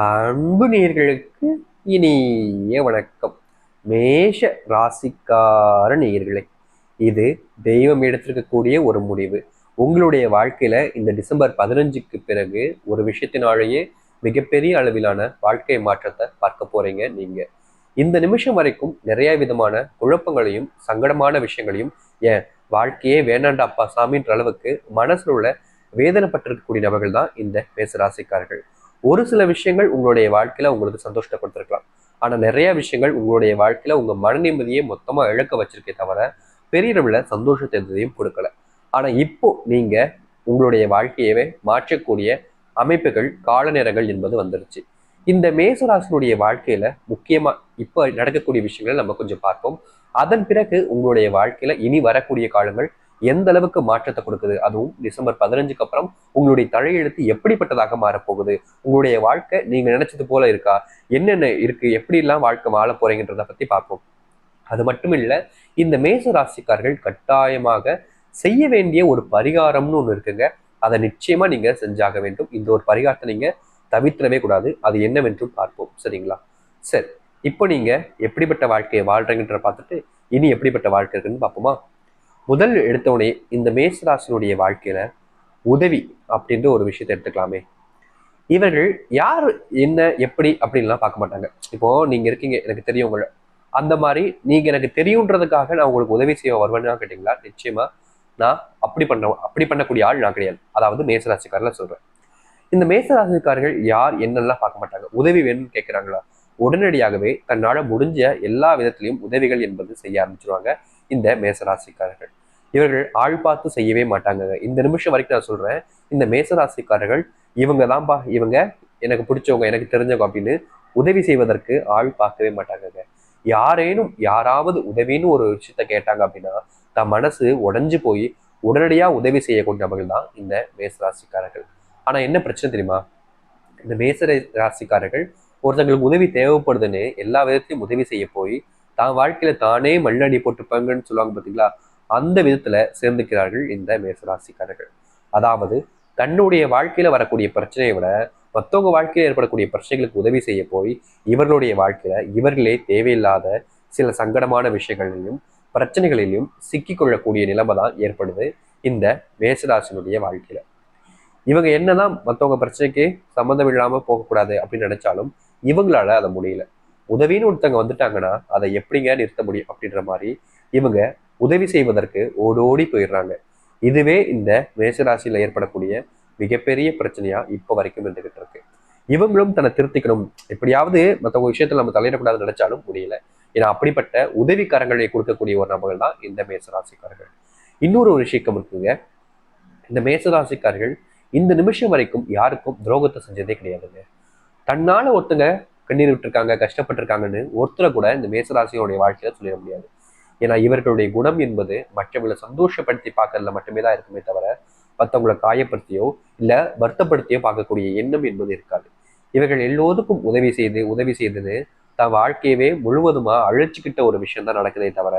அன்பு நேர்களுக்கு இனிய வணக்கம். மேஷ ராசிக்கார நேயர்களே இது தெய்வம் எடுத்திருக்கக்கூடிய ஒரு முடிவு. உங்களுடைய வாழ்க்கையில இந்த டிசம்பர் பதினஞ்சுக்கு பிறகு ஒரு விஷயத்தினாலேயே மிகப்பெரிய அளவிலான வாழ்க்கை மாற்றத்தை பார்க்க போறீங்க நீங்க. இந்த நிமிஷம் வரைக்கும் நிறைய விதமான குழப்பங்களையும் சங்கடமான விஷயங்களையும் ஏன் வாழ்க்கையே வேணாண்டாப்பா சாமின்ற அளவுக்கு மனசுல உள்ள வேதனைப்பட்டிருக்கக்கூடிய நபர்கள் தான் இந்த மேசராசிக்காரர்கள் ஒரு சில விஷயங்கள் உங்களுடைய வாழ்க்கையில உங்களுக்கு சந்தோஷத்தை கொடுத்துருக்கலாம் ஆனா நிறைய விஷயங்கள் உங்களுடைய வாழ்க்கையில உங்க மன நிம்மதியை மொத்தமா இழக்க வச்சிருக்கே தவிர பெரிய அளவில் சந்தோஷத்தை எதையும் கொடுக்கல. ஆனா இப்போ நீங்க உங்களுடைய வாழ்க்கையவே மாற்றக்கூடிய அமைப்புகள் கால நேரங்கள் என்பது வந்துருச்சு. இந்த மேசராசனுடைய வாழ்க்கையில முக்கியமா இப்போ நடக்கக்கூடிய விஷயங்களை நம்ம கொஞ்சம் பார்ப்போம். அதன் பிறகு உங்களுடைய வாழ்க்கையில இனி வரக்கூடிய காலங்கள் எந்த அளவுக்கு மாற்றத்தை கொடுக்குது? அதுவும் டிசம்பர் பதினஞ்சுக்கு அப்புறம் உங்களுடைய தலையெழுத்து எப்படிப்பட்டதாக மாறப்போகுது? உங்களுடைய வாழ்க்கை நீங்க நினைச்சது போல இருக்கா? என்னென்ன இருக்கு? எப்படி எல்லாம் வாழ்க்கை வாழ போறீங்கன்றதை பத்தி பார்ப்போம். அது மட்டும் இல்ல இந்த மேச ராசிக்காரர்கள் கட்டாயமாக செய்ய வேண்டிய ஒரு பரிகாரம்னு ஒண்ணு இருக்குங்க. அதை நிச்சயமா நீங்க செஞ்சாக வேண்டும். இந்த ஒரு பரிகாரத்தை நீங்க தவிர்த்திடவே கூடாது. அது என்னவென்றும் பார்ப்போம். சரிங்களா? சரி. இப்போ நீங்க எப்படிப்பட்ட வாழ்க்கையை வாழ்றீங்கன்ற பார்த்துட்டு இனி எப்படிப்பட்ட வாழ்க்கை இருக்குன்னு பார்ப்போமா? முதல் எடுத்தவனே இந்த மேசராசினுடைய வாழ்க்கையில உதவி அப்படின்ற ஒரு விஷயத்தை எடுத்துக்கலாமே. இவர்கள் யார் என்ன எப்படி அப்படின்லாம் பார்க்க மாட்டாங்க. இப்போ நீங்க இருக்கீங்க எனக்கு தெரியும் உங்களை. அந்த மாதிரி நீங்க எனக்கு தெரியுன்றதுக்காக நான் உங்களுக்கு உதவி செய்ய வருவேன்னா கேட்டீங்களா? நிச்சயமா நான் அப்படி பண்ண அப்படி பண்ணக்கூடிய ஆள் நான் கிடையாது. அதாவது மேசராசிக்காரில் சொல்றேன். இந்த மேசராசிக்காரர்கள் யார் என்னெல்லாம் பார்க்க மாட்டாங்க? உதவி வேணும்னு கேட்குறாங்களா உடனடியாகவே தன்னால் முடிஞ்ச எல்லா விதத்திலையும் உதவிகள் என்பது செய்ய ஆரம்பிச்சிருவாங்க. இந்த மேசராசிக்காரர்கள். இவர்கள் ஆள் பார்த்து செய்யவே மாட்டாங்க இந்த நிமிஷம் வரைக்கும் நான் சொல்றேன் இந்த மேசராசிக்காரர்கள் இவங்க தான்பா இவங்க எனக்கு பிடிச்சவங்க எனக்கு தெரிஞ்சவங்க அப்படின்னு உதவி செய்வதற்கு ஆள் பார்க்கவே மாட்டாங்க யாரேனும் யாராவது உதவின்னு ஒரு விஷயத்த கேட்டாங்க அப்படின்னா தன் மனசு உடஞ்சு போய் உடனடியா உதவி செய்யக்கூடியவர்கள் தான் இந்த மேசராசிக்காரர்கள். ஆனா என்ன பிரச்சனை தெரியுமா? இந்த மேச ராசிக்காரர்கள் ஒருத்தங்களுக்கு உதவி தேவைப்படுதுன்னு எல்லா விதத்தையும் உதவி செய்ய போய் தான் வாழ்க்கையில தானே மண்ணடி போட்டுப்பாங்கன்னு சொல்லுவாங்க பார்த்தீங்களா அந்த விதத்துல சேர்ந்துக்கிறார்கள் இந்த மேசராசிக்காரர்கள். அதாவது தன்னுடைய வாழ்க்கையில வரக்கூடிய பிரச்சனையை விட மற்றவங்க வாழ்க்கையில ஏற்படக்கூடிய பிரச்சனைகளுக்கு உதவி செய்ய போய் இவர்களுடைய வாழ்க்கையில இவர்களே தேவையில்லாத சில சங்கடமான விஷயங்களிலும் பிரச்சனைகளிலும் சிக்கிக்கொள்ளக்கூடிய நிலைமை தான் ஏற்படுது இந்த மேசராசினுடைய வாழ்க்கையில. இவங்க என்னதான் மற்றவங்க பிரச்சனைக்கு சம்மந்தம் இல்லாம போகக்கூடாது அப்படின்னு நினைச்சாலும் இவங்களால அதை முடியல. உதவின்னு ஒருத்தவங்க வந்துட்டாங்கன்னா அதை எப்படிங்க நிறுத்த முடியும் அப்படின்ற மாதிரி இவங்க உதவி செய்வதற்கு ஓடோடி போயிடுறாங்க. இதுவே இந்த மேசராசியில் ஏற்படக்கூடிய மிகப்பெரிய பிரச்சனையா இப்போ வரைக்கும் இருந்துகிட்டு இருக்கு. இவங்களும் தன்னை திருத்திக்கணும். எப்படியாவது மற்றவங்க விஷயத்துல நம்ம தலையிடக்கூடாது நினைச்சாலும் முடியல. ஏன்னா அப்படிப்பட்ட உதவிக்காரங்களை கொடுக்கக்கூடிய ஒரு நபர்கள் தான் இந்த மேசராசிக்காரர்கள் இன்னொரு ஒரு விஷயம் இருக்குங்க. இந்த மேசராசிக்காரர்கள் இந்த நிமிஷம் வரைக்கும் யாருக்கும் துரோகத்தை செஞ்சதே கிடையாதுங்க. தன்னால ஒருத்தங்க கண்ணீர் விட்டுருக்காங்க கஷ்டப்பட்டிருக்காங்கன்னு ஒருத்தரை கூட இந்த மேசராசியோடைய வாழ்க்கையில சொல்லிட முடியாது. ஏன்னா இவர்களுடைய குணம் என்பது மற்றவங்களை சந்தோஷப்படுத்தி பார்க்கறதுல மட்டுமே தான் இருக்குமே தவிர மற்றவங்களை காயப்படுத்தியோ இல்லை வருத்தப்படுத்தியோ பார்க்கக்கூடிய எண்ணம் என்பது இருக்காது. இவர்கள் எல்லோருக்கும் உதவி செய்து உதவி செய்தது தன் வாழ்க்கையவே முழுவதுமா அழைச்சிக்கிட்ட ஒரு விஷயம் தான் நடக்குதே தவிர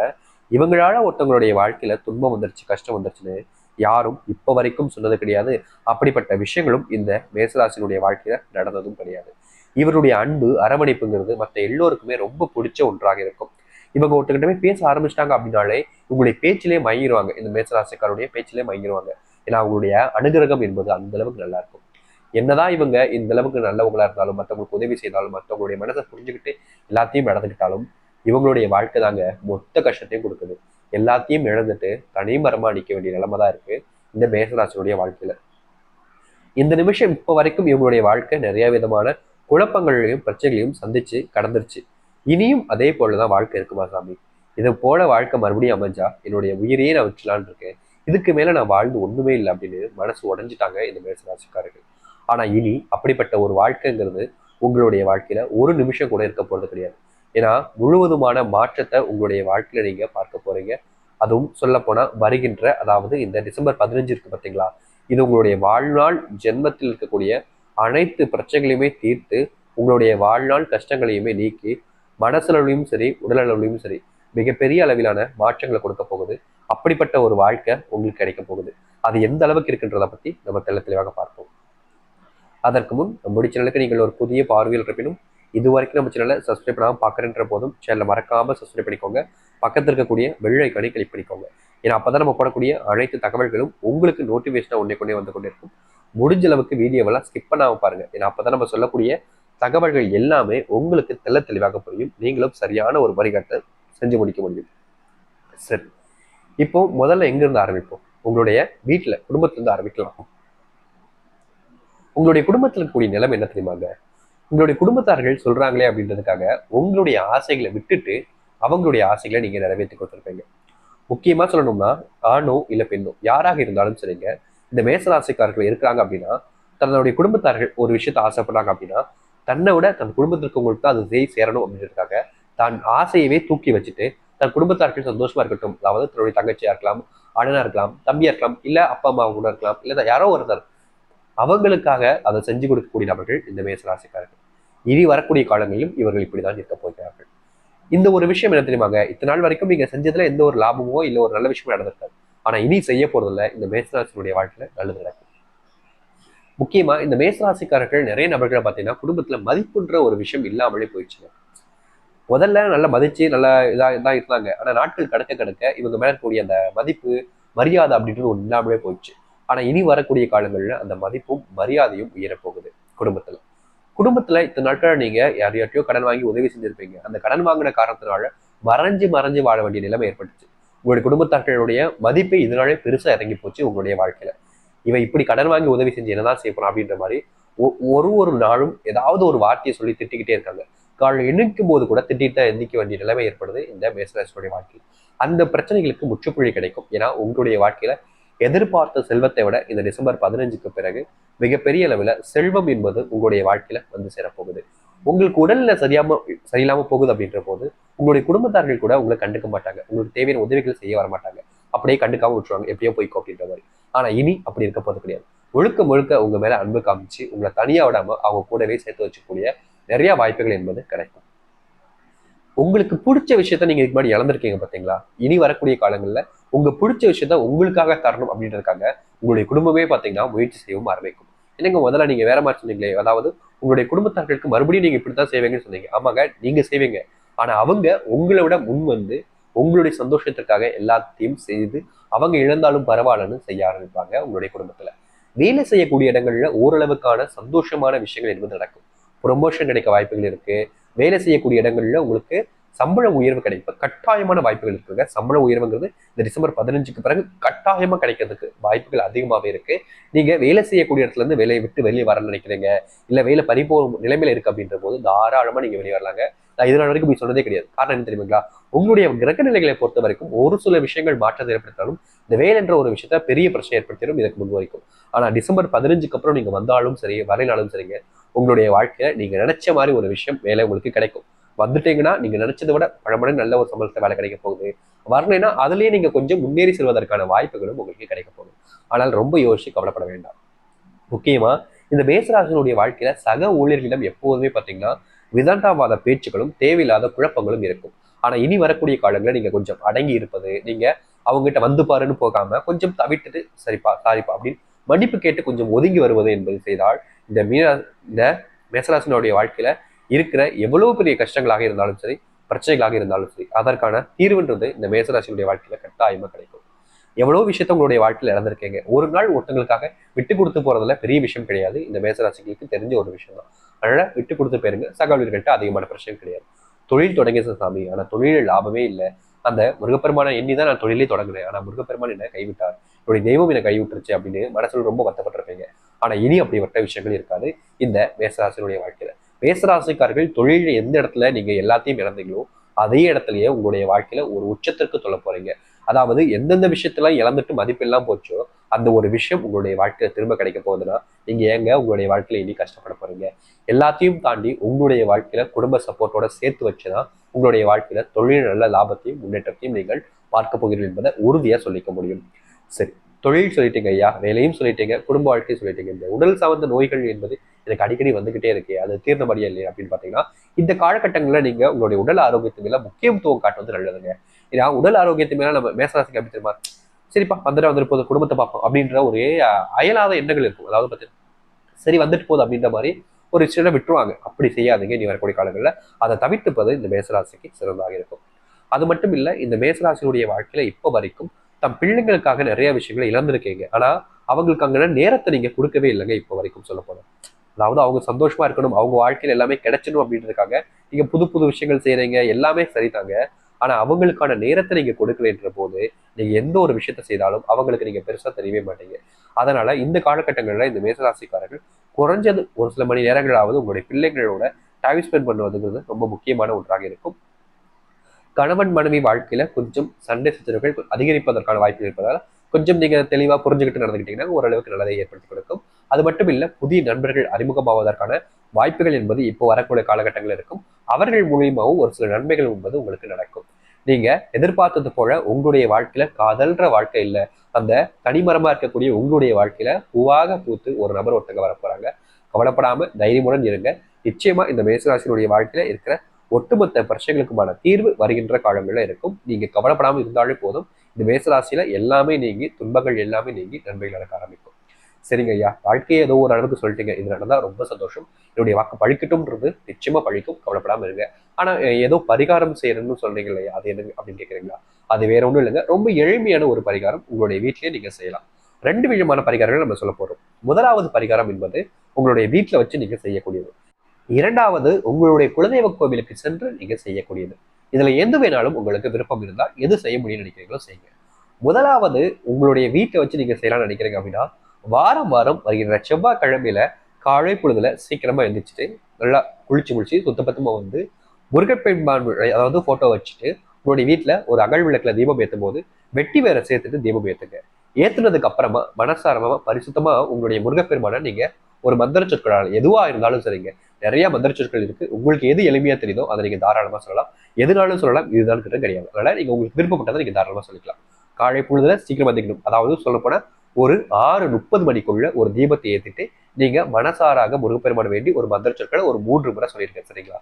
இவங்களால ஒருத்தவங்களுடைய வாழ்க்கையில துன்பம் வந்துருச்சு கஷ்டம் வந்துருச்சுன்னு யாரும் இப்போ வரைக்கும் சொன்னது கிடையாது. அப்படிப்பட்ட விஷயங்களும் இந்த மேசராசினுடைய வாழ்க்கையில நடந்ததும் கிடையாது. இவருடைய அன்பு அரவணைப்புங்கிறது மற்ற எல்லோருக்குமே ரொம்ப பிடிச்ச ஒன்றாக இருக்கும். இவங்க ஒருத்தக்கிட்டமே பேச ஆரம்பிச்சிட்டாங்க அப்படின்னாலே உங்களுடைய பேச்சிலே மயங்கிடுவாங்க இந்த மேசராசிக்காருடைய பேச்சிலே மயங்கிடுவாங்க ஏன்னா அவங்களுடைய அனுகிரகம் என்பது அந்த அளவுக்கு நல்லா இருக்கும். என்னதான் இவங்க இந்த அளவுக்கு நல்லவங்களா இருந்தாலும் மற்றவங்களுக்கு உதவி செய்தாலும் மற்றவங்களுடைய மனசை புரிஞ்சுக்கிட்டு எல்லாத்தையும் நடந்துக்கிட்டாலும் இவங்களுடைய வாழ்க்கை தாங்க மொத்த கஷ்டத்தையும் கொடுக்குது. எல்லாத்தையும் இழந்துட்டு தனி மரமா நிற்க வேண்டிய நிலைமை தான் இருக்கு இந்த மேசராசினுடைய வாழ்க்கையில. இந்த நிமிஷம் இப்போ வரைக்கும் இவங்களுடைய வாழ்க்கை நிறைய விதமான குழப்பங்களையும் பிரச்சனைகளையும் சந்திச்சு கடந்துருச்சு. இனியும் அதே போலதான் வாழ்க்கை இருக்குமா சாமி? இது போல வாழ்க்கை மறுபடியும் அமைஞ்சா என்னுடைய உயிரையே நான் வச்சுலான் இருக்கேன். இதுக்கு மேல நான் வாழ்ந்து ஒண்ணுமே இல்லை அப்படின்னு மனசு உடஞ்சிட்டாங்க இந்த மேசராசிக்காரர்கள் ஆனா இனி அப்படிப்பட்ட ஒரு வாழ்க்கைங்கிறது உங்களுடைய வாழ்க்கையில ஒரு நிமிஷம் கூட இருக்க போறது கிடையாது. ஏன்னா முழுவதுமான மாற்றத்தை உங்களுடைய வாழ்க்கையில நீங்க பார்க்க போறீங்க. அதுவும் சொல்ல போனா வருகின்ற அதாவது இந்த டிசம்பர் பதினஞ்சு இருக்கு பார்த்தீங்களா? இது உங்களுடைய வாழ்நாள் ஜென்மத்தில் இருக்கக்கூடிய அனைத்து பிரச்சனைகளையுமே தீர்த்து உங்களுடைய வாழ்நாள் கஷ்டங்களையுமே நீக்கி மனசளவிலையும் சரி உடலளவுலையும் சரி மிகப்பெரிய அளவிலான மாற்றங்களை கொடுக்க போகுது. அப்படிப்பட்ட ஒரு வாழ்க்கை உங்களுக்கு கிடைக்க போகுது. அது எந்த அளவுக்கு இருக்கின்றதை பத்தி நம்ம தெள்ள தெளிவாக பார்ப்போம். அதற்கு முன் நம்முடைய சேனலுக்கு நீங்கள் ஒரு புதிய பார்வையில் இருப்பினும் இது வரைக்கும் நம்ம சேனலை சப்ஸ்கிரைப் பண்ணாமல் பார்க்குறன்ற போதும் சேனலை மறக்காமல் சப்ஸ்கிரைப் பண்ணிக்கோங்க. பக்கத்தில் இருக்கக்கூடிய வெள்ளை கணி கிளிக் பண்ணிக்கோங்க. ஏன்னா அப்போ தான் நம்ம போடக்கூடிய அனைத்து தகவல்களும் உங்களுக்கு நோட்டிஃபிகேஷனாக ஒன்றே கொண்டே வந்து கொண்டே இருக்கும். முடிஞ்ச அளவுக்கு வீடியோவெல்லாம் ஸ்கிப் பண்ணாமல் பாருங்கள் ஏன்னா அப்போ தான் நம்ம சொல்லக்கூடிய தகவல்கள் எல்லாமே உங்களுக்கு தெள்ள தெளிவாக புரியும். நீங்களும் சரியான ஒரு வழிகாட்டை செஞ்சு முடிக்க முடியும். சரி. இப்போ முதல்ல எங்கிருந்து ஆரம்பிப்போம்? உங்களுடைய வீட்டில் குடும்பத்திலிருந்து ஆரம்பிக்கலாம். உங்களுடைய குடும்பத்தில் இருக்கக்கூடிய நிலைமை என்ன தெரியுமாங்க உங்களுடைய குடும்பத்தார்கள் சொல்றாங்களே அப்படின்றதுக்காக உங்களுடைய ஆசைகளை விட்டுட்டு அவங்களுடைய ஆசைகளை நீங்க நிறைவேற்றி கொடுத்துருப்பீங்க. முக்கியமா சொல்லணும்னா ஆணோ இல்லை பெண்ணோ யாராக இருந்தாலும் சரிங்க. இந்த மேசராசிக்காரர்கள் இருக்கிறாங்க அப்படின்னா தன்னுடைய குடும்பத்தார்கள் ஒரு விஷயத்த ஆசைப்படுறாங்க அப்படின்னா தன்னை விட தன் குடும்பத்திற்கு உங்களுக்கு அது செய் சேரணும் அப்படின்றதுக்காக தான் ஆசையவே தூக்கி வச்சுட்டு தன் குடும்பத்தார்கள் சந்தோஷமா இருக்கட்டும். அதாவது தன்னுடைய தங்கச்சியா இருக்கலாம் அண்ணனா இருக்கலாம் தம்பியா இருக்கலாம் இல்ல அப்பா அம்மா கூட இருக்கலாம் இல்ல யாரோ ஒருத்தர். அவங்களுக்காக அதை செஞ்சு கொடுக்கக்கூடிய நபர்கள் இந்த மேசராசிக்காரர்கள். இனி வரக்கூடிய காலங்களிலும் இவர்கள் இப்படிதான் இருக்க போகிறார்கள். இந்த ஒரு விஷயம் என்ன தெரியுமாங்க? இத்தனை நாள் வரைக்கும் நீங்க செஞ்சதுல எந்த ஒரு லாபமோ இல்ல ஒரு நல்ல விஷயமோ நடந்திருக்காது. ஆனால் இனி செய்ய போகிறதில்ல இந்த மேசராசினுடைய வாழ்க்கையில் நல்லது நடக்கும். முக்கியமா இந்த மேசராசிக்காரர்கள் நிறைய நபர்களை பார்த்தீங்கன்னா குடும்பத்துல மதிப்புன்ற ஒரு விஷயம் இல்லாமலே போயிடுச்சுங்க. முதல்ல நல்லா மதிச்சு நல்லா இதாக இதாக இருந்தாங்க. ஆனால் நாட்கள் கடக்க கடக்க இவங்க மேலே கூடிய அந்த மதிப்பு மரியாதை அப்படின்றது ஒன்று இல்லாமலே போயிடுச்சு. ஆனால் இனி வரக்கூடிய காலங்களில் அந்த மதிப்பும் மரியாதையும் உயரப்போகுது குடும்பத்தில். குடும்பத்துல இத்தனை நாட்கள் நீங்க யார் யார்ட்டையோ கடன் வாங்கி உதவி செஞ்சிருப்பீங்க. அந்த கடன் வாங்கின காரணத்தினால மறைஞ்சு மறைஞ்சு வாழ வேண்டிய நிலைமை ஏற்பட்டுச்சு. உங்களுடைய குடும்பத்தார்களுடைய மதிப்பே இதனாலே பெருசாக இறங்கி போச்சு உங்களுடைய வாழ்க்கையில். இவன் இப்படி கடன் வாங்கி உதவி செஞ்சு என்னதான் செய்யணும் அப்படின்ற மாதிரி ஒரு ஒரு நாளும் ஏதாவது ஒரு வார்த்தையை சொல்லி திட்டிக்கிட்டே இருக்காங்க. காலையில் எண்ணிக்கும் போது கூட திட்டிட்டு எண்ணிக்க வேண்டிய நிலைமை ஏற்படுது இந்த மேசராசினுடைய வாழ்க்கையில். அந்த பிரச்சனைகளுக்கு முற்றுப்புள்ளி கிடைக்கும். ஏன்னா உங்களுடைய வாழ்க்கையில எதிர்பார்த்த செல்வத்தை விட இந்த டிசம்பர் பதினஞ்சுக்கு பிறகு மிகப்பெரிய அளவில் செல்வம் என்பது உங்களுடைய வாழ்க்கையில வந்து சேரப்போகுது. உங்களுக்கு உடல்ல சரியாம சரியில்லாம போகுது அப்படின்ற போது உங்களுடைய குடும்பத்தார்கள் கூட உங்களை கண்டுக்க மாட்டாங்க. உங்களுக்கு தேவையான உதவிகள் செய்ய வர மாட்டாங்க. அப்படியே கண்டுக்காம விட்டுருவாங்க. எப்படியோ போய்க்கோ அப்படின்ற மாதிரி. ஆனா இனி அப்படி இருக்க போது கிடையாது. முழுக்க முழுக்க உங்க மேல அன்பு காமிச்சு உங்களை தனியா விடாம அவங்க கூடவே சேர்த்து வச்சுக்கூடிய நிறைய வாய்ப்புகள் என்பது கிடைக்கும். உங்களுக்கு பிடிச்ச விஷயத்த நீங்க இதுக்கு முன்னாடி இழந்திருக்கீங்க பாத்தீங்களா? இனி வரக்கூடிய காலங்கள்ல உங்க பிடிச்ச விஷயத்த உங்களுக்காக தரணும் அப்படின்றதுக்காக உங்களுடைய குடும்பமே பாத்தீங்கன்னா முயற்சி செய்யவும் ஆரம்பிக்கும். என்னங்க முதல்ல நீங்க வேற மாதிரி சொன்னீங்களே. அதாவது உங்களுடைய குடும்பத்தார்களுக்கு மறுபடியும் நீங்க இப்படித்தான் செய்வீங்கன்னு சொன்னீங்க. ஆமாங்க நீங்க செய்வீங்க. ஆனா அவங்க உங்களை விட முன் வந்து உங்களுடைய சந்தோஷத்திற்காக எல்லாத்தையும் செய்து அவங்க இழந்தாலும் பரவாயில்லன்னு செய்ய ஆரம்பிப்பாங்க உங்களுடைய குடும்பத்துல. வேலை செய்யக்கூடிய இடங்கள்ல ஓரளவுக்கான சந்தோஷமான விஷயங்கள் என்பது நடக்கும். ப்ரொமோஷன் கிடைக்க வாய்ப்புகள் இருக்கு. வேலை செய்யக்கூடிய இடங்கள்ல உங்களுக்கு சம்பள உயர்வு கிடைப்ப கட்டாயமான வாய்ப்புகள் இருக்குங்க. சம்பள உயர்வுங்கிறது இந்த டிசம்பர் பதினஞ்சுக்கு பிறகு கட்டாயமா கிடைக்கிறதுக்கு வாய்ப்புகள் அதிகமாகவே இருக்கு. நீங்க வேலை செய்யக்கூடிய இடத்துல இருந்து வேலையை விட்டு வெளியே வர நினைக்கிறீங்க இல்ல வேலை பறிப்போ நிலைமையில இருக்கு அப்படின்ற போது தாராளமா நீங்க வெளியே வரலாங்க. நான் இதனால் வரைக்கும் நீ சொன்னதே கிடையாது. காரணம் என்ன தெரியுங்களா உங்களுடைய கிரக நிலைகளை பொறுத்த வரைக்கும் ஒரு சில விஷயங்கள் மாற்றத்தை ஏற்படுத்தாலும் இந்த வேலை என்ற ஒரு விஷயத்த பெரிய பிரச்சனை ஏற்படுத்திடும் இதுக்கு முன் வரைக்கும். ஆனா டிசம்பர் பதினஞ்சுக்கு அப்புறம் நீங்க வந்தாலும் சரி வரையினாலும் சரிங்க உங்களுடைய வாழ்க்கையில நீங்க நினைச்ச மாதிரி ஒரு விஷயம் வேலை உங்களுக்கு கிடைக்கும். வந்துட்டீங்கன்னா நீங்க நினைச்சதை விட பழமடங்கு நல்ல ஒரு சம்பளத்தை வேலை கிடைக்க போகுது. வரலைன்னா அதுலயே நீங்க கொஞ்சம் முன்னேறி செல்வதற்கான வாய்ப்புகளும் உங்களுக்கு கிடைக்க போகும் ஆனால் ரொம்ப யோசிச்சு கவலைப்பட வேண்டாம். முக்கியமா இந்த மேசராசனுடைய வாழ்க்கையில சக ஊழியர்களிடம் எப்போதுமே பாத்தீங்கன்னா விதண்டாவாத பேச்சுகளும் தேவையில்லாத குழப்பங்களும் இருக்கும். ஆனா இனி வரக்கூடிய காலங்களில் நீங்க கொஞ்சம் அடங்கி இருப்பது நீங்க அவங்ககிட்ட வந்து பாருன்னு போகாம கொஞ்சம் தவிட்டுட்டு சரிப்பா சாரிப்பா அப்படின்னு மன்னிப்பு கேட்டு கொஞ்சம் ஒதுங்கி வருவது என்பது செய்தால் இந்த மீன இந்த மேசராசனுடைய வாழ்க்கையில இருக்கிற எவ்வளவு பெரிய கஷ்டங்களாக இருந்தாலும் சரி பிரச்சனைகளாக இருந்தாலும் சரி அதற்கான தீர்வுன்றது இந்த மேசராசியுடைய வாழ்க்கையில கட்டாயமா கிடைக்கும். எவ்வளவு விஷயத்த உங்களுடைய வாழ்க்கையில் இழந்திருக்கீங்க. ஒரு நாள் ஒருத்தங்களுக்காக விட்டு கொடுத்து போறதுல பெரிய விஷயம் கிடையாது. இந்த மேசராசிகளுக்கு தெரிஞ்ச ஒரு விஷயம் தான் அதனால விட்டு கொடுத்து போயிருங்க. சகோதரர்கள்ட்ட அதிகமான பிரச்சனை கிடையாது. தொழில் தொடங்கிய சாமி. ஆனா தொழிலில் லாபமே இல்லை. அந்த முருகப்பெருமான எண்ணி தான் நான் தொழிலே தொடங்கினேன் ஆனா முருகப்பெருமான் என்ன கைவிட்டார். என்னுடைய தெய்வம் என்னை கைவிட்டுருச்சு அப்படின்னு மனசுல ரொம்ப வருத்தப்பட்டிருப்பீங்க. ஆனா இனி அப்படிப்பட்ட விஷயங்கள் இருக்காது. இந்த மேசராசினுடைய வாழ்க்கை மேசராசிக்காரர்கள் தொழில் எந்த இடத்துல நீங்க எல்லாத்தையும் இழந்தீங்களோ அதே இடத்துலயே உங்களுடைய வாழ்க்கையில ஒரு உச்சத்திற்கு சொல்ல போறீங்க. அதாவது எந்தெந்த விஷயத்துல இழந்துட்டு மதிப்பெல்லாம் போச்சோ அந்த ஒரு விஷயம் உங்களுடைய வாழ்க்கையில திரும்ப கிடைக்க போகுதுன்னா நீங்க ஏங்க உங்களுடைய வாழ்க்கையில இனி கஷ்டப்பட போறீங்க? எல்லாத்தையும் தாண்டி உங்களுடைய வாழ்க்கையில குடும்ப சப்போர்ட்டோட சேர்த்து வச்சுதான் உங்களுடைய வாழ்க்கையில தொழில் நல்ல லாபத்தையும் முன்னேற்றத்தையும் நீங்கள் பார்க்க போகிறீர்கள் என்பதை உறுதியா சொல்லிக்க முடியும். சரி தொழில் சொல்லிட்டீங்க ஐயா வேலையும் சொல்லிட்டீங்க குடும்ப வாழ்க்கையும் சொல்லிட்டீங்க. இந்த உடல் சார்ந்த நோய்கள் என்பது எனக்கு அடிக்கடி வந்துகிட்டே இருக்கு அது தீர்ந்தபடியா இல்லையா அப்படின்னு பாத்தீங்கன்னா இந்த காலகட்டங்களில் நீங்க உங்களுடைய உடல் ஆரோக்கியத்து மேல முக்கியத்துவம் காட்டுவது நல்லதுங்க ஏன்னா உடல் ஆரோக்கியத்து மேல நம்ம மேசராசிக்கு அப்படி தெரியுமா? சரிப்பா வந்துட்டு வந்துட்டு போதும் குடும்பத்தை பார்ப்போம் அப்படின்ற ஒரே அயலாத எண்ணங்கள் இருக்கும். அதாவது பார்த்தீங்கன்னா சரி வந்துட்டு போகுது அப்படின்ற மாதிரி ஒரு சில விட்டுருவாங்க. அப்படி செய்யாதீங்க நீ வரக்கூடிய காலங்களில். அதை தவிர்த்துப்பது இந்த மேசராசிக்கு சிறந்தாக இருக்கும். அது மட்டும் இல்லை இந்த மேசராசினுடைய வாழ்க்கையில இப்போ வரைக்கும் தம் பிள்ளைங்களுக்காக நிறைய விஷயங்களை இழந்திருக்கீங்க. ஆனா அவங்களுக்கு அங்கே நேரத்தை நீங்க கொடுக்கவே இல்லைங்க இப்போ வரைக்கும் சொல்ல போனோம் அதாவது அவங்க சந்தோஷமா இருக்கணும் அவங்க வாழ்க்கையில் எல்லாமே கிடைச்சணும் அப்படின்றதுக்காக நீங்க புது புது விஷயங்கள் செய்யறீங்க எல்லாமே சரிதாங்க. ஆனா அவங்களுக்கான நேரத்தை நீங்க கொடுக்கலன்ற போது நீங்க எந்த ஒரு விஷயத்த செய்தாலும் அவங்களுக்கு நீங்க பெருசா தெரியவே மாட்டீங்க. அதனால இந்த காலகட்டங்கள்ல இந்த மேசராசிக்காரர்கள் குறைஞ்சது ஒரு சில மணி நேரங்களாவது உங்களுடைய பிள்ளைகளோட டைம் ஸ்பெண்ட் பண்ணுவதுங்கிறது ரொம்ப முக்கியமான ஒன்றாக இருக்கும். கணவன் மனைவி வாழ்க்கையில கொஞ்சம் சண்டை சச்சரவுகள் அதிகரிப்பதற்கான வாய்ப்பு இருப்பதால் கொஞ்சம் நீங்க தெளிவா புரிஞ்சுக்கிட்டு நடந்துக்கிட்டீங்கன்னா ஓரளவுக்கு நல்லதை ஏற்படுத்தி கொடுக்கும். அது மட்டும் இல்ல புதிய நண்பர்கள் அறிமுகமாவதற்கான வாய்ப்புகள் என்பது இப்போ வரக்கூடிய காலகட்டங்கள் இருக்கும். அவர்கள் மூலியமாகவும் ஒரு சில நன்மைகள் என்பது உங்களுக்கு நடக்கும். நீங்க எதிர்பார்த்தது போல உங்களுடைய வாழ்க்கையில காதல்ற வாழ்க்கை இல்ல. அந்த தனிமரமா இருக்கக்கூடிய உங்களுடைய வாழ்க்கையில பூவாக பூத்து ஒரு நபர் ஒருத்தங்க வர போறாங்க கவலைப்படாம தைரியமுடன் இருங்க. நிச்சயமா இந்த மேசராசினுடைய வாழ்க்கையில இருக்கிற ஒட்டுமொத்த பிரச்சனைகளுக்குமான தீர்வு வருகின்ற காலங்களில் இருக்கும். நீங்க கவலைப்படாமல் இருந்தாலே போதும். இந்த மேசராசியில எல்லாமே நீங்கி துன்பங்கள் எல்லாமே நீங்கி நன்மைகள் நடக்க ஆரம்பிக்கும். சரிங்க ஐயா. வாழ்க்கையை ஏதோ ஒரு அளவுக்கு சொல்லிட்டீங்க. இது நடந்தால் ரொம்ப சந்தோஷம். என்னுடைய வாக்கு பழிக்கட்டும்ன்றது நிச்சயமா பழிக்கும். கவலைப்படாமல் இருங்க. ஆனால் ஏதோ பரிகாரம் செய்யணும்னு சொல்றீங்க இல்லையா அது என்னங்க அப்படின்னு கேட்குறீங்களா அது வேற ஒன்றும் இல்லைங்க. ரொம்ப எளிமையான ஒரு பரிகாரம் உங்களுடைய வீட்டிலேயே நீங்க செய்யலாம். ரெண்டு விதமான பரிகாரங்கள் நம்ம சொல்ல போறோம். முதலாவது பரிகாரம் என்பது உங்களுடைய வீட்டில் வச்சு நீங்க செய்யக்கூடியது. இரண்டாவது உங்களுடைய குலதெய்வ கோவிலுக்கு சென்று நீங்க செய்யக்கூடியது. இதுல எது வேணாலும் உங்களுக்கு விருப்பம் இருந்தால் எது செய்ய முடியும்னு நினைக்கிறீங்களோ செய்யுங்க. முதலாவது உங்களுடைய வீட்டை வச்சு நீங்க செய்யலாம்னு நினைக்கிறீங்க அப்படின்னா வாரம் வாரம் வருகின்ற செவ்வாய்க்கிழமையில காலை பொழுதுல சீக்கிரமா எழுந்திரிச்சிட்டு நல்லா குளிச்சு குளிச்சு சுத்தபத்தமா வந்து முருகப்பெண்பான் அதாவது போட்டோ வச்சுட்டு உங்களுடைய வீட்டுல ஒரு அகல் விளக்குல தீபம் ஏற்றும் போது வெட்டி வேற சேர்த்துட்டு தீபம் ஏத்துங்க. ஏத்துனதுக்கு அப்புறமா மனசாரமா பரிசுத்தமா உங்களுடைய முருகப்பெருமானை நீங்க ஒரு மந்திர சொற்களால் எதுவா இருந்தாலும் சரிங்க. நிறைய மந்திர சொற்கள் இருக்கு. உங்களுக்கு எது எளிமையா தெரியுதோ அதை நீங்க தாராளமா சொல்லலாம். எதுனாலும் சொல்லலாம் இதுதான் கிட்ட கிடையாது. அதனால நீங்க உங்களுக்கு விருப்பப்பட்டதை நீங்க தாராளமா சொல்லிக்கலாம். காலை பொழுதுல சீக்கிரம் வந்துக்கணும் அதாவது சொல்ல போனா ஒரு ஆறு முப்பது மணிக்குள்ள ஒரு தீபத்தை ஏற்றிட்டு நீங்க மனசாராக முருகப்பெருமான வேண்டி ஒரு மந்திர சொற்களை ஒரு மூன்று முறை சொல்லியிருக்கேன் சரிங்களா?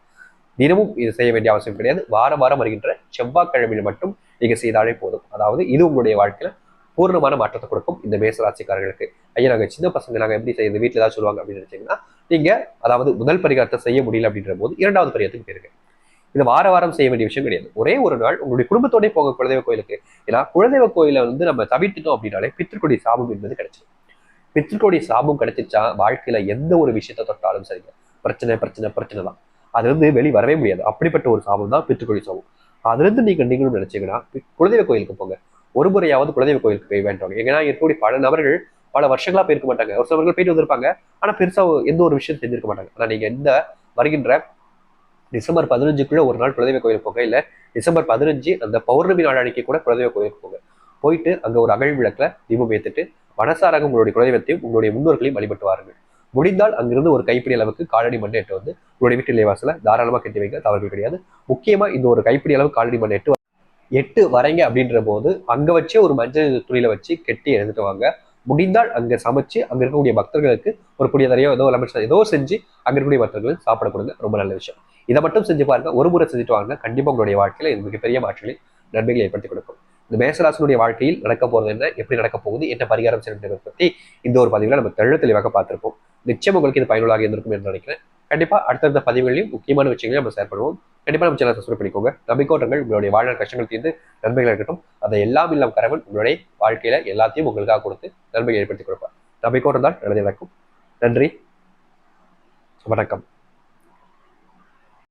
தினமும் இது செய்ய வேண்டிய அவசியம் கிடையாது. வாரம் வாரம் வருகின்ற செவ்வாய்க்கிழமையில் மட்டும் நீங்க செய்தாலே போதும். அதாவது இது உங்களுடைய வாழ்க்கையில பூர்ணமான மாற்றத்தை கொடுக்கும் இந்த மேசராசிக்காரர்களுக்கு. ஐயா நாங்கள் சின்ன பசங்க நாங்கள் எப்படி செய்யுது வீட்டில் ஏதாவது சொல்லுவாங்க அப்படின்னு நினைச்சீங்கன்னா நீங்க அதாவது முதல் பரிகாரத்தை செய்ய முடியல அப்படின்ற போது இரண்டாவது பரிகாரத்துக்கு போயிருங்க. இது வார வாரம் செய்ய வேண்டிய விஷயம் கிடையாது. ஒரே ஒரு நாள் உங்களுடைய குடும்பத்தோடய போக குலதெய்வ கோயிலுக்கு ஏன்னா குலதெய்வ கோயிலை வந்து நம்ம தவிர்த்துட்டோம் அப்படின்னாலே பித்திருக்கொடி சாபம் என்பது கிடைச்சது பித்திருக்கொடி சாபம் கிடைச்சிச்சா வாழ்க்கையில எந்த ஒரு விஷயத்தை தொட்டாலும் சரிங்க. பிரச்சனை பிரச்சனை பிரச்சனை தான். அது வந்து வெளி வரவே முடியாது. அப்படிப்பட்ட ஒரு சாபம் தான் பித்திருக்கொடி சாபம். அதுல இருந்து நீங்க நீங்களும் நினைச்சீங்கன்னா குலதெய்வ கோயிலுக்கு போங்க. ஒரு முறையாவது குலதெய்வ கோயிலுக்கு போய் வேண்டாம். ஏன்னா இருக்கக்கூடிய பல நபர்கள் பல வருஷங்களா போயிருக்க மாட்டாங்க. ஒரு சிலவர்கள் போயிட்டு வந்திருப்பாங்க. ஆனா பெருசா எந்த ஒரு விஷயம் தெரிஞ்சிருக்க மாட்டாங்க. ஆனா நீங்க எந்த வருகின்ற டிசம்பர் பதினஞ்சுக்குள்ள ஒரு நாள் குலதெய்வ கோயிலுக்கு போங்க. இல்ல டிசம்பர் பதினஞ்சு அந்த பௌர்ணமி நாள் அன்னைக்கு கூட குலதெய்வ கோயிலுக்கு போங்க. போயிட்டு அங்க ஒரு அகழ் விளக்குல தீபம் ஏத்துட்டு மனசாராக உங்களுடைய குலதெய்வத்தையும் உங்களுடைய முன்னோர்களையும் வழிபட்டு வாருங்கள். முடிந்தால் அங்கிருந்து ஒரு கைப்பிடி அளவுக்கு காலடி மண் எட்டு வந்து உங்களுடைய வீட்டு நிலைவாசல தாராளமா கட்டி வைங்க. தவறுகள் கிடையாது. முக்கியமா இந்த ஒரு கைப்பிடி அளவு காலடி மண் எட்டு எட்டு வரைங்க அப்படின்ற போது அங்க வச்சே ஒரு மஞ்சள் துணியில வச்சு கெட்டி எழுந்துட்டு வாங்க. முடிந்தால் அங்க சமைச்சு அங்க இருக்கக்கூடிய பக்தர்களுக்கு ஒரு புடியதரையோ ஏதோ லெமன் ஏதோ செஞ்சு அங்க இருக்கக்கூடிய பக்தர்கள் சாப்பிட கொடுங்க. ரொம்ப நல்ல விஷயம். இதை மட்டும் செஞ்சு பாருங்க. ஒரு முறை செஞ்சுட்டு வாங்க கண்டிப்பா உங்களுடைய வாழ்க்கையில் இது மிகப்பெரிய மாற்றங்களை நன்மைகளை ஏற்படுத்தி கொடுக்கும். இந்த மேசராசனுடைய வாழ்க்கையில் நடக்க போகிறது என்ன? எப்படி நடக்க போகுது? என்ன பரிகாரம் செய்யணுன்றதை பற்றி இந்த ஒரு பதிவில் நம்ம தெள்ள தெளிவாக பார்த்துருப்போம். நிச்சயம் உங்களுக்கு இது பயனுள்ளாக இருந்திருக்கும் என்று நினைக்கிறேன். கண்டிப்பா அடுத்தடுத்த பதிவுகளையும் முக்கியமான விஷயங்களையும் நம்ம ஷேர் பண்ணுவோம். கண்டிப்பாக நம்ம சேனல் சப்ஸ்கிரைப் பண்ணிக்கோங்க. நம்பிக்கோட்டங்கள் உங்களுடைய வாழ்நாள் கஷ்டங்கள் தீர்ந்து நன்மைகள் இருக்கட்டும். அதை எல்லாம் இல்லாம கரவன் உங்களுடைய வாழ்க்கையில எல்லாத்தையும் உங்களுக்காக கொடுத்து நன்மைகள் ஏற்படுத்தி கொடுப்பார். நம்பிக்கோட்டம் தான் நல்லது நடக்கும். நன்றி. வணக்கம்.